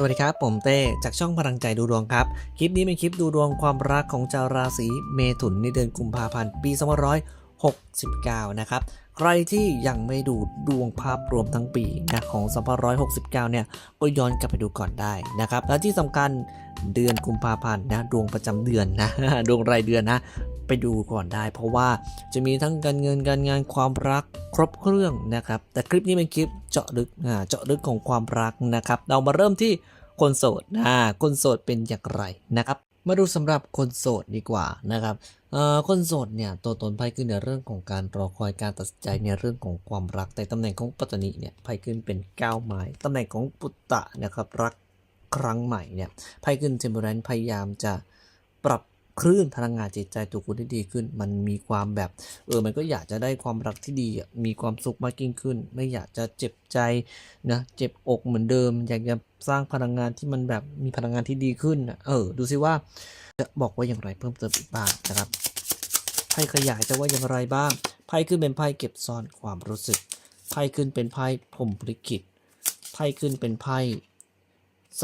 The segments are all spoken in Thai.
สวัสดีครับ ผมเต้ จากช่องพลังใจดูดวงครับ คลิปนี้เป็นคลิปดูดวงความรักของชาวราศีเมถุนในเดือนกุมภาพันธ์ปี2569 นะครับ ใครที่ยังไม่ดูดวงภาพรวมทั้งปีนะของ2569 เนี่ย ก็ย้อนกลับไปดูก่อนได้นะครับ และที่สำคัญเดือนกุมภาพันธ์นะดวงประจำเดือนนะดวงรายเดือนนะไปดูก่อนได้ เพราะว่าจะมีทั้งการเงินการงานความรักครบเครื่องนะครับ แต่คลิปนี้เป็นคลิปเจาะลึกอ่าเจาะลึกของความรักนะครับ เรามาเริ่มที่คนโสดนะคนโสดเป็นอย่างไรนะครับ มาดูสำหรับคนโสดดีกว่านะครับคนโสดเนี่ยตัวตนไพ่ขึ้นในเรื่องของการรอคอยการตัดสินใจในเรื่องของความรักแต่ตำแหน่งของปัตตานีเนี่ยไพ่ขึ้นเป็นก้าวไม้ตำแหน่งของปุตตะนะครับรักครั้งใหม่เนี่ยไพ่ขึ้นเทมเปอร์แรนพยายามจะปรับ คลื่นพลังงานจิตใจตัวคุณที่ดีขึ้น มันมีความแบบเออมันก็อยากจะได้ความรักที่ดีมีความสุขมากยิ่งขึ้น ไม่อยากจะเจ็บใจนะเจ็บอกเหมือนเดิม อยากจะสร้างพลังงานที่มันแบบมีพลังงานที่ดีขึ้นเออดูซิว่าจะบอกว่าอย่างไรเพิ่มเติมอีกบ้างนะครับไพ่ขยายจะว่าอย่างไรบ้างไพ่ขึ้นเป็นไพ่เก็บซ่อนความรู้สึกไพ่ขึ้นเป็นไพ่พรหมลิขิตไพ่ขึ้นเป็นไพ่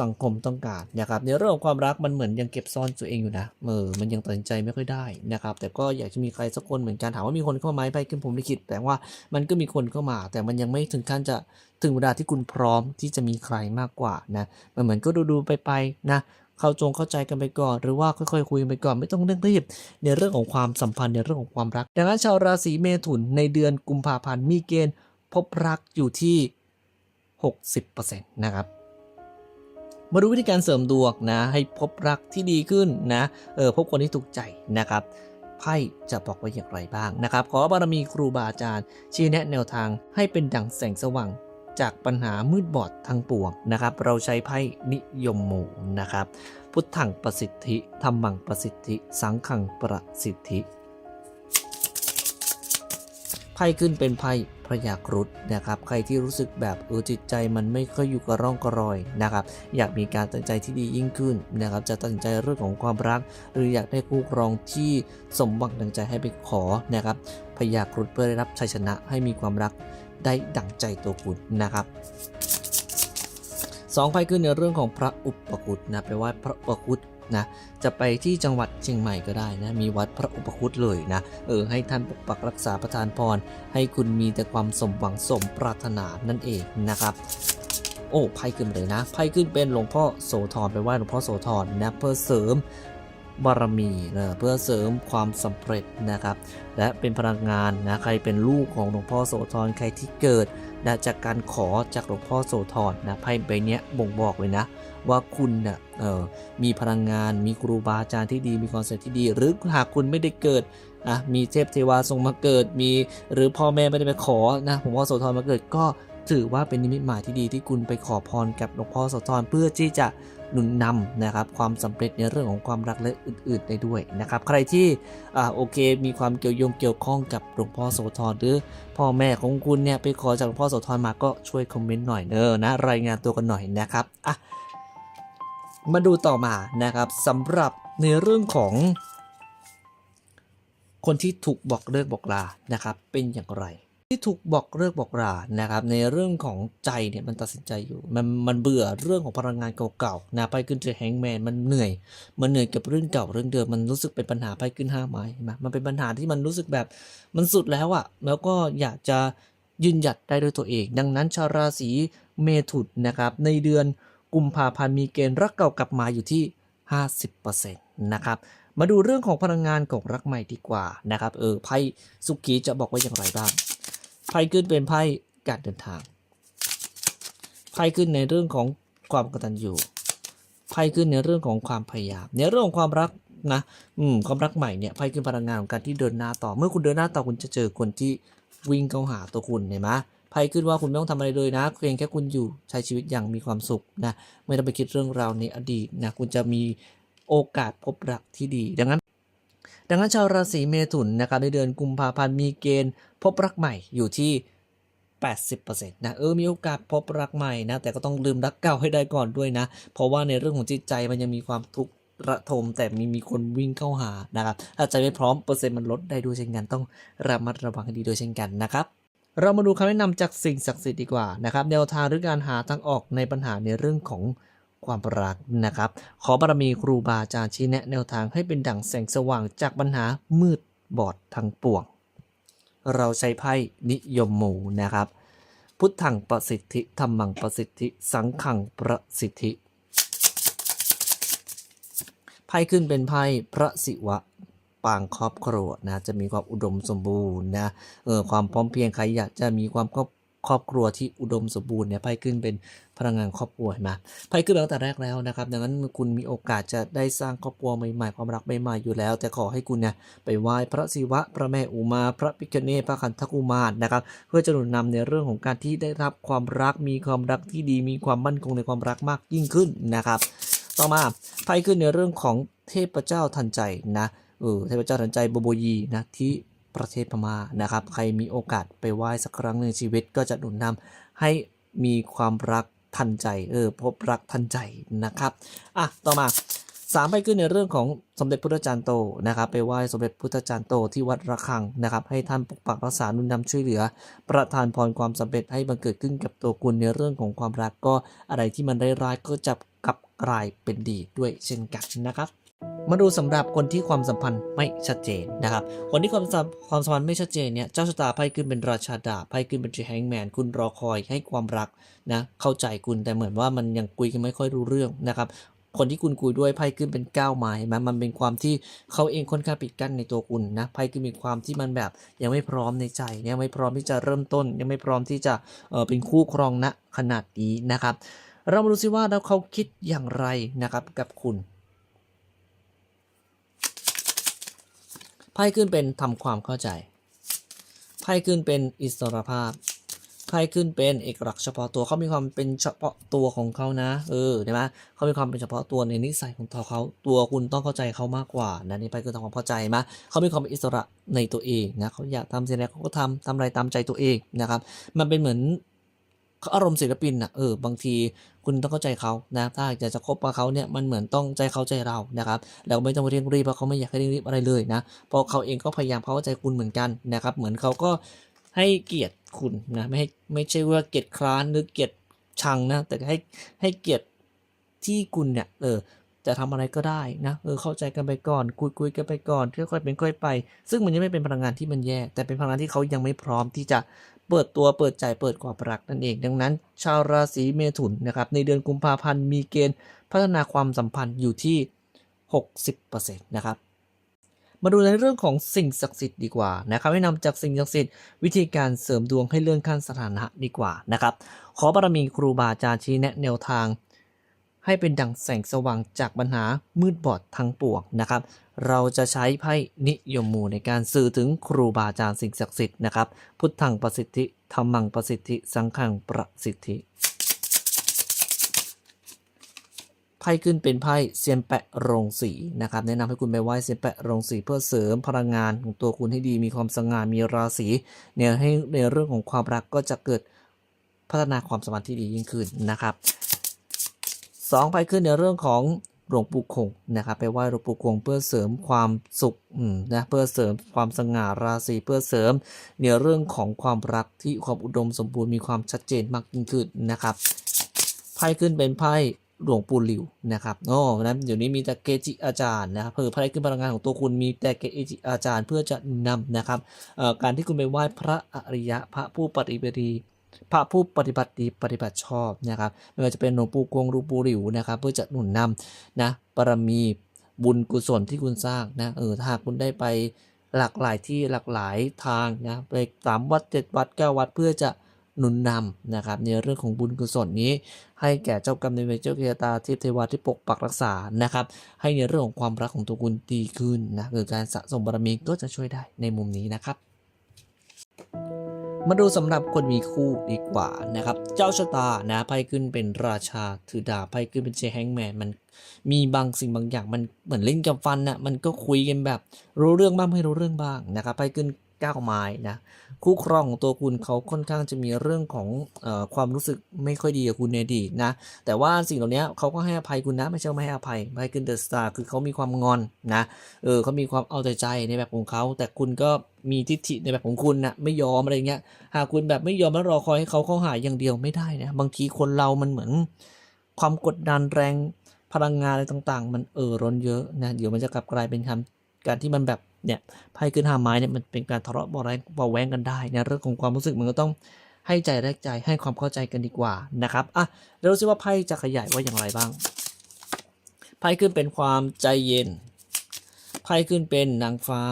สังคมต้องการนะครับในเรื่องของความรักมันเหมือนยังเก็บซ่อนตัวเองอยู่นะเออมันยังตัดสินใจไม่ค่อยได้นะครับแต่ก็อยากจะมีใครสักคนเหมือนกันถามว่ามีคนเข้ามาไหมไพ่ขึ้นพรหมลิขิตแต่ว่ามันก็มีคนเข้ามา แต่มันยังไม่ถึงขั้นจะถึงเวลาที่คุณพร้อมที่จะมีใครมากกว่านะมันเหมือนก็ดูๆไปไปๆนะเข้าจงเข้าใจกันไปก่อน หรือว่าค่อยๆคุยกันไปก่อนไม่ต้องเร่งรีบในเรื่องของความสัมพันธ์ในเรื่องของความรัก ดังนั้นชาวราศีเมถุนในเดือนกุมภาพันธ์มีเกณฑ์พบรักอยู่ที่ 60%นะครับ มาดูวิธีการเสริมดวงนะ ให้พบรักที่ดีขึ้นนะเออพบคนที่ถูกใจนะครับไพ่จะบอกว่าอย่างไรบ้างนะครับ ขอบารมีครูบาอาจารย์ชี้แนะแนวทางให้เป็นดั่งแสงสว่างจากปัญหามืดบอดทั้งปวงนะครับ เราใช้ไพ่นิยมหมู่นะครับ พุทธังประสิทธิธรรมังประสิทธิ สังขังประสิทธิ ไพ่ขึ้นเป็นไพ่พระยาครุฑนะครับ ใครที่รู้สึกแบบเออจิตใจมันไม่ค่อยอยู่กับร่องกระรอยนะครับ อยากมีการตัดใจที่ดียิ่งขึ้นนะครับ จะตัดใจเรื่องของความรัก หรืออยากได้คู่ครองที่สมหวังดังใจให้ไปขอนะครับพญาครุฑเพื่อได้รับชัยชนะให้มีความรักได้ดังใจตัวคุณนะครับสองไพ่ขึ้นในเรื่องของพระอุปคุตนะแปลว่าพระอุปคุต นะจะไปที่จังหวัดเชียงใหม่ก็ได้นะมีวัดพระอุปคุตเลยนะเออให้ท่านปกปักรักษาประทานพร ให้คุณมีแต่ความสมหวังสมปรารถนานั่นเองนะครับโอ้ไพ่ขึ้นเลยนะไพ่ขึ้นเป็นหลวงพ่อโสธรไปไหว้หลวงพ่อโสธรนะเพื่อเสริมบารมีนะเพื่อเสริมความสำเร็จนะครับและเป็นพลังงานนะใครเป็นลูกของหลวงพ่อโสธรใครที่เกิดนะจากการขอจากหลวงพ่อโสธรนะไพ่ใบเนี้ยบ่งบอกเลยนะ ว่าคุณเนะ่ะมีพลังงาน มีครูบาอาจารย์ที่ดี มีคอนเซ็ปต์ที่ดี หรือหากคุณไม่ได้เกิดอะมีเทพเทวาทรงมาเกิด มีหรือพ่อแม่ไม่ได้ไปขอนะหลวงพ่อโสธรมาเกิดก็ถือว่าเป็นนิมิตหมายที่ดีที่คุณไปขอพรกับหลวงพ่อโสธรเพื่อที่จะหนุนนำนะครับความสำเร็จในเรื่องของความรักและอื่น ๆ ได้ด้วยนะครับใครที่อ่าโอเค มีความเกี่ยวโยงเกี่ยวข้องกับหลวงพ่อโสธรหรือพ่อแม่ของคุณเนี่ยไปขอจากหลวงพ่อโสธรมาก็ช่วยคอมเมนต์หน่อยเนอะนะรายงานตัวกันหน่อยนะครับอะ มาดูต่อมานะครับสำหรับในเรื่องของ คนที่ถูกบอกเลิกบอกลานะครับเป็นอย่างไร ที่ถูกบอกเลิกบอกลานะครับ ในเรื่องของใจเนี่ยมันตัดสินใจอยู่ มันมันเบื่อเรื่องของพลังงานเก่าๆนะไปขึ้นเจอแฮงแมนมันเหนื่อย มันเหนื่อยกับเรื่องเก่าเรื่องเดิมมันรู้สึกเป็นปัญหาไปขึ้นห้าไม้เห็นไหมมันเป็นปัญหาที่มันรู้สึกแบบมันสุดแล้วอะแล้วก็อยากจะยืนหยัดได้ด้วยตัวเอง ดังนั้นชาวราศีเมถุนนะครับในเดือน กุมภาพันธ์มีเกณฑ์รักเก่ากลับมาอยู่ที่ 50%นะครับ มาดูเรื่องของพลังงานของรักใหม่ดีกว่านะครับ เออไพ่สุกีจะบอกว่าอย่างไรบ้าง ไพ่ขึ้นเป็นไพ่การเดินทาง ไพ่ขึ้นในเรื่องของความกตัญญูไพ่ขึ้นในเรื่องของความพยายาม ในเรื่องของความรักนะ อืม ความรักใหม่เนี่ยไพ่ขึ้นพลังงานของการที่เดินหน้าต่อ เมื่อคุณเดินหน้าต่อคุณจะเจอคนที่วิ่งเข้าหาตัวคุณเห็นไหม ไพ่ขึ้นว่าคุณไม่ต้องทำอะไรเลยนะเพียงแค่คุณอยู่ใช้ชีวิตอย่างมีความสุขนะไม่ต้องไปคิดเรื่องราวในอดีตนะคุณจะมีโอกาสพบรักที่ดี ดังนั้น ดังนั้นชาวราศีเมถุนนะครับในเดือนกุมภาพันธ์มีเกณฑ์ พบรักใหม่อยู่ที่ 80%นะเออมีโอกาสพบรักใหม่นะแต่ก็ต้องลืมรักเก่าให้ได้ก่อนด้วยนะ เพราะว่าในเรื่องของจิตใจมันยังมีความทุกข์ระทมแต่มีมีคนวิ่งเข้าหานะครับถ้าใจไม่พร้อมเปอร์เซ็นต์มันลดได้ด้วยเช่นกันต้องระมัดระวังให้ดีด้วยเช่นกันนะครับ เรามาดูคำแนะนำจากสิ่งศักดิ์สิทธิ์ดีกว่านะครับแนวทางหรือการหาทางออกในปัญหาในเรื่องของความรักนะครับ ขอบารมีครูบาอาจารย์ชี้แนะแนวทางให้เป็นดั่งแสงสว่างจากปัญหามืดบอดทั้งปวง เราใช้ไพ่นิยมหมู่นะครับ พุทธังประสิทธิธรรมังประสิทธิ สังขังประสิทธิ ไพ่ขึ้นเป็นไพ่พระศิวะ ปางครอบครัวนะจะมีความอุดมสมบูรณ์นะเออความพร้อมเพียงใครอยากจะมีความครอบครอบครัวที่อุดมสมบูรณ์เนี่ยไพ่ขึ้นเป็นพลังงานครอบครัวเห็นไหมไพ่ขึ้นตั้งแต่แรกแล้วนะครับ ดังนั้นคุณมีโอกาสจะได้สร้างครอบครัวใหม่ๆความรักใหม่ๆอยู่แล้ว แต่ขอให้คุณเนี่ยไปไหว้พระศิวะ พระแม่อุมา พระพิฆเนศพระขันธกุมารนะครับ เพื่อจะหนุนนำในเรื่องของการที่ได้รับความรักมีความรักที่ดีมีความมั่นคงในความรักมากยิ่งขึ้นนะครับ ต่อมาไพ่ขึ้นในเรื่องของเทพเจ้าทันใจนะ เออเทพเจ้าทันใจโบโบยีนะที่ประเทศพม่านะครับ ใครมีโอกาสไปไหว้สักครั้งหนึ่งในชีวิตก็จะหนุนนำให้มีความรักทันใจ เออ พบรักทันใจนะครับ อะ ต่อมาสามไพ่ขึ้นในเรื่องของสมเด็จพุทธจารย์โตนะครับ ไปไหว้สมเด็จพุทธจารย์โตที่วัดระฆังนะครับ ให้ท่านปกปักรักษานุนนำช่วยเหลือ ประทานพรความสำเร็จให้บังเกิดขึ้นกับตัวคุณในเรื่องของความรักก็อะไรที่มันร้ายๆก็จะกลับกลายเป็นดีด้วยเช่นกันนะครับ มาดูสำหรับคนที่ความสัมพันธ์ไม่ชัดเจนนะครับ คนที่ความสัมความสัมพันธ์ไม่ชัดเจนเนี่ย เจ้าชะตาไพ่ขึ้นเป็นราชาดาไพ่ขึ้นเป็นแฮงแมน คุณรอคอยให้ความรักนะ เข้าใจคุณแต่เหมือนว่ามันยังคุยกันไม่ค่อยรู้เรื่องนะครับ คนที่คุณคุยด้วยไพ่ขึ้นเป็นก้าวไม้เห็นไหมมันเป็นความที่เขาเองค่อนข้างปิดกั้นในตัวคุณนะ ไพ่ขึ้นมีความที่มันแบบยังไม่พร้อมในใจยังไม่พร้อมที่จะเริ่มต้น ยังไม่พร้อมที่จะเออเป็นคู่ครองณขนาดนี้นะครับ เรามาดูซิว่าแล้วเขาคิดอย่างไรนะครับกับคุณ ไพ่ขึ้นเป็นทำความเข้าใจ ไพ่ขึ้นเป็นอิสรภาพ ไพ่ขึ้นเป็นเอกลักษณ์เฉพาะตัวเขามีความเป็นเฉพาะตัวของเขานะ เออเห็นไหมเขามีความเป็นเฉพาะตัวในนิสัยของตัวเขาตัวคุณต้องเข้าใจเขามากกว่านะนี่ไพ่คือทำความเข้าใจมเขามีความเป็นอิสระในตัวเองนะเขาอยากทำสิ่งใดเขาก็ทำทำอะไรตามใจตัวเองนะครับ มันเป็นเหมือน อารมณ์ศิลปินอะเออบางทีคุณต้องเข้าใจเขานะถ้าอยากจะคบกับเขาเนี่ยมันเหมือนต้องใจเขาใจเรานะครับแล้วไม่ต้องเร่งรีบเพราะเขาไม่อยากให้เร่งรีบอะไรเลยนะเพราะเขาเองก็พยายามเข้าใจคุณเหมือนกันนะครับเหมือนเขาก็ให้เกียรติคุณนะไม่ให้ไม่ใช่ว่าเกียรติคร้านหรือเกียรติชังนะแต่ให้ให้เกียรติที่คุณเนี่ยเออ จะทำอะไรก็ได้นะเออเข้าใจกันไปก่อนคุยคุยกันไปก่อนค่อยๆเป็นค่อยไป ซึ่งมันยังไม่เป็นพลังงานที่มันแย่ แต่เป็นพลังงานที่เขายังไม่พร้อมที่จะเปิดตัวเปิดใจเปิดความรักนั่นเอง ดังนั้น ชาวราศีเมถุนนะครับในเดือนกุมภาพันธ์มีเกณฑ์พัฒนาความสัมพันธ์อยู่ที่ 60%นะครับมาดูในเรื่องของสิ่งศักดิ์สิทธิ์ดีกว่านะครับให้นำจากสิ่งศักดิ์สิทธิ์วิธีการเสริมดวงให้เลื่อนขั้นสถานะดีกว่านะครับขอบารมีครูบาอาจารย์ชี้แนะแนวทาง ให้เป็นดังแสงสว่างจากปัญหามืดบอดทั้งปวงนะครับ เราจะใช้ไพ่นิยมมูในการสื่อถึงครูบาอาจารย์สิ่งศักดิ์สิทธิ์นะครับ พุทธังประสิทธิธรรมังประสิทธิ สังฆังประสิทธิไพ่ขึ้นเป็นไพ่เซียนแปะโรงสีนะครับแนะนำให้คุณไปไหว้เซียนแปะโรงสีเพื่อเสริมพลังงานของตัวคุณให้ดีมีความสง่ามีราศีเนี่ยให้ในเรื่องของความรักก็จะเกิดพัฒนาความสมพันที่ดียิ่งขึ้นนะครับ สองไปขึ้นในเรื่องของหลวงปู่คงนะครับไปไหว้หลวงปู่คงเพื่อเสริมความสุขนะเพื่อเสริมความสง่าราศีเพื่อเสริมในเรื่องของความรักที่ความอุดมสมบูรณ์มีความชัดเจนมากยิ่งขึ้นนะครับไพ่ขึ้นเป็นไพ่หลวงปู่หลิวนะครับโอ้นะเดี๋ยวนี้มีแต่เกจิอาจารย์นะครับเพื่อไพ่ขึ้นพลังงานของตัวคุณมีแต่เกจิอาจารย์เพื่อจะนำนะครับการที่คุณไปไหว้พระอริยะพระผู้ปฏิบัติ พระผู้ปฏิบัติดีปฏิบัติชอบนะครับไม่ว่าจะเป็นหลวงปู่กวงหลวงปู่หลิวนะครับ เพื่อจะหนุนนำนะบารมีบุญกุศลที่คุณสร้างนะเออถ้าหากคุณได้ไปหลากหลายที่หลากหลายทางนะไปสามวัดเจ็ดวัดเก้าวัดเพื่อจะหนุนนำนะครับในเรื่องของบุญกุศลนี้ ให้แก่เจ้ากรรมนายเวรเจ้าเกตาเทพเทวาที่ปกปักรักษานะครับ ให้ในเรื่องของความรักของตัวคุณดีขึ้นนะคือการสะสมบารมีก็จะช่วยได้ในมุมนี้นะครับ มาดูสำหรับคนมีคู่ดีกว่านะครับ เจ้าชะตานะไพ่ขึ้นเป็นราชาถือดาบไพ่ขึ้นเป็นเชแฮงแมนมันมีบางสิ่งบางอย่างมันเหมือนเล่นกับฟันนะมันก็คุยกันแบบ รู้เรื่องบ้างไม่รู้เรื่องบ้างนะครับไพ่ขึ้น ก้าไม้นะคู่ครองของตัวคุณเขาค่อนข้างจะมีเรื่องของออความรู้สึกไม่ค่อยดีกับคุณในอดีตนะแต่ว่าสิ่งเหล่านี้เขาก็ให้อภัยคุณนะไม่ใช่ไม่ให้อภัยไพ่ขึ้นเดอะสตาร์คือเขามีความงอนนะเออเขามีความเอาแต่ใจในแบบของเขาแต่คุณก็มีทิฏฐิในแบบของคุณนะไม่ยอมอะไรเงี้ยหากคุณแบบไม่ยอมแล้วรอคอยให้เขาเข้าหาอย่างเดียวไม่ได้นะบางทีคนเรามันเหมือน ความกดดันแรงพลังงานอะไรต่าง ๆ มันเอ่อร้อนเยอะนะเดี๋ยวมันจะกลับกลายเป็นคำการที่มันแบบ เนี่ยไพ่ขึ้นห้าไม้เนี่ยมันเป็นการทะเลาะเบาแรงเบาแว้งกันได้นเรื่องของความรู้สึกมันก็ต้องให้ใจแลกใจให้ความเข้าใจกันดีกว่านะครับอะเดี๋ยวดูซิว่าไพ่จะขยายว่าอย่างไรบ้าง ไพ่ขึ้นเป็นความใจเย็น ไพ่ขึ้นเป็นนางฟ้า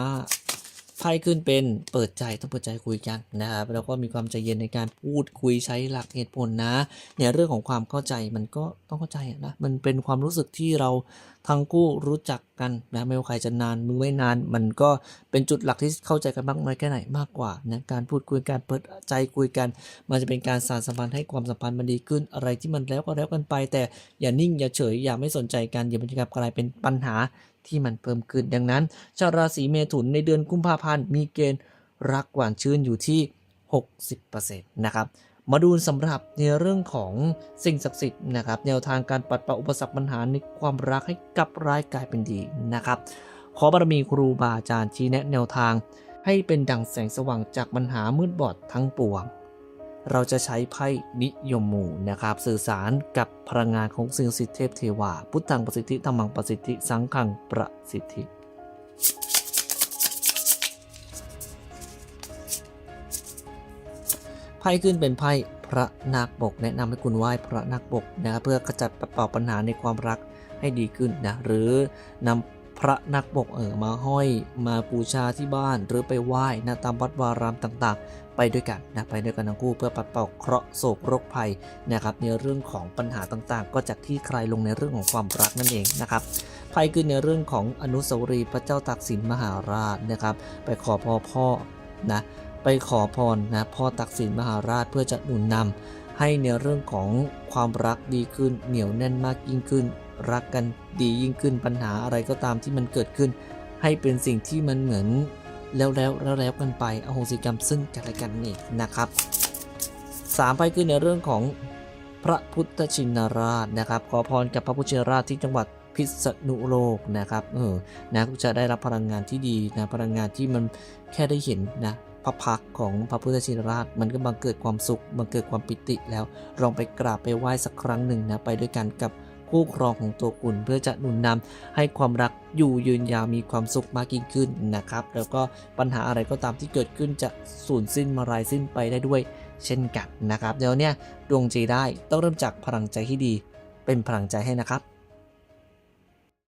ไพ่ขึ้นเป็นเปิดใจต้องเปิดใจคุยกันนะครับแล้วก็มีความใจเย็นในการพูดคุยใช้หลักเหตุผลนะเนี่ยเรื่องของความเข้าใจมันก็ต้องเข้าใจนะมันเป็นความรู้สึกที่เรา ทั้งคู่รู้จักกันนะไม่ว่าใครจะนานมือไม่นาน มันก็เป็นจุดหลักที่เข้าใจกันบ้างน้อยแค่ไหนมากกว่านะการพูดคุยการเปิดใจคุยกัน มันจะเป็นการสานสัมพันธ์ให้ความสัมพันธ์มันดีขึ้นอะไรที่มันแล้วก็แล้วกันไป แต่อย่านิ่งอย่าเฉยอย่าไม่สนใจกันอย่ามันจะกลายเป็นปัญหาที่มันเพิ่มขึ้นดังนั้น ชาวราศีเมถุนในเดือนกุมภาพันธ์มีเกณฑ์รักหวานชื่นอยู่ที่ 60%นะครับ มาดูสำหรับในเรื่องของสิ่งศักดิ์สิทธิ์นะครับแนวทางการปัดเป่าอุปสรรคปัญหาในความรักให้กลับร้ายกลายเป็นดีนะครับ ขอบารมีครูบาอาจารย์ชี้แนะแนวทาง ให้เป็นดังแสงสว่างจากปัญหามืดบอดทั้งปวง เราจะใช้ไพ่นิยมหมู่นะครับ สื่อสารกับพลังงานของสิ่งศักดิ์สิทธิ์เทพเทวาพุทธังประสิทธิธรรมังประสิทธิสังฆังประสิทธิ ไพ่ขึ้นเป็นไพ่พระนาคปก แนะนำให้คุณไหว้พระนาคปกนะครับเพื่อขจัดปัดเป่าปัญหาในความรักให้ดีขึ้นนะหรือนำพระนาคปกเออมาห้อยมาบูชาที่บ้าน หรือไปไหว้นะตามวัดวารามต่างๆ ไปด้วยกันนะไปด้วยกันทั้งคู่เพื่อปัดเป่าเคราะห์โศกโรคภัยนะครับในเรื่องของปัญหาต่างๆ ก็จากที่คลายลงในเรื่องของความรักนั่นเองนะครับไพ่ขึ้นในเรื่องของอนุสาวรีย์พระเจ้าตากสินมหาราชนะครับ ไปขอพ่อพ่อนะ ไปขอพรนะพ่อตักสินมหาราชเพื่อจะหนุนนำให้ในเรื่องของความรักดีขึ้นเหนียวแน่นมากยิ่งขึ้น รักกันดียิ่งขึ้นปัญหาอะไรก็ตามที่มันเกิดขึ้น ให้เป็นสิ่งที่มันเหมือนแล้วแล้วแล้วแล้วกันไปอโหสิกรรมซึ่งกันและกันนี่นะครับสามไปขึ้นในเรื่องของพระพุทธชินราชนะครับ ขอพรกับพระพุทธชินราชที่จังหวัดพิษณุโลกนะครับเออนะจะได้รับพลังงานที่ดีนะพลังงานที่มันแค่ได้เห็นนะ พระพักของพระพุทธชินราช มันก็บังเกิดความสุขบังเกิดความปิติแล้วลองไปกราบไปไหว้สักครั้งหนึ่งนะไปด้วยกันกับคู่ครองของตัวคุณเพื่อจะหนุนนำให้ความรักอยู่ยืนยาวมีความสุขมากยิ่งขึ้นนะครับ แล้วก็ปัญหาอะไรก็ตามที่เกิดขึ้นจะสูญสิ้นมารายสิ้นไปได้ด้วย เช่นกันนะครับเดี๋ยวเนี่ยดวงใจได้ต้องเริ่มจากพลังใจที่ดี เป็นพลังใจให้นะครับ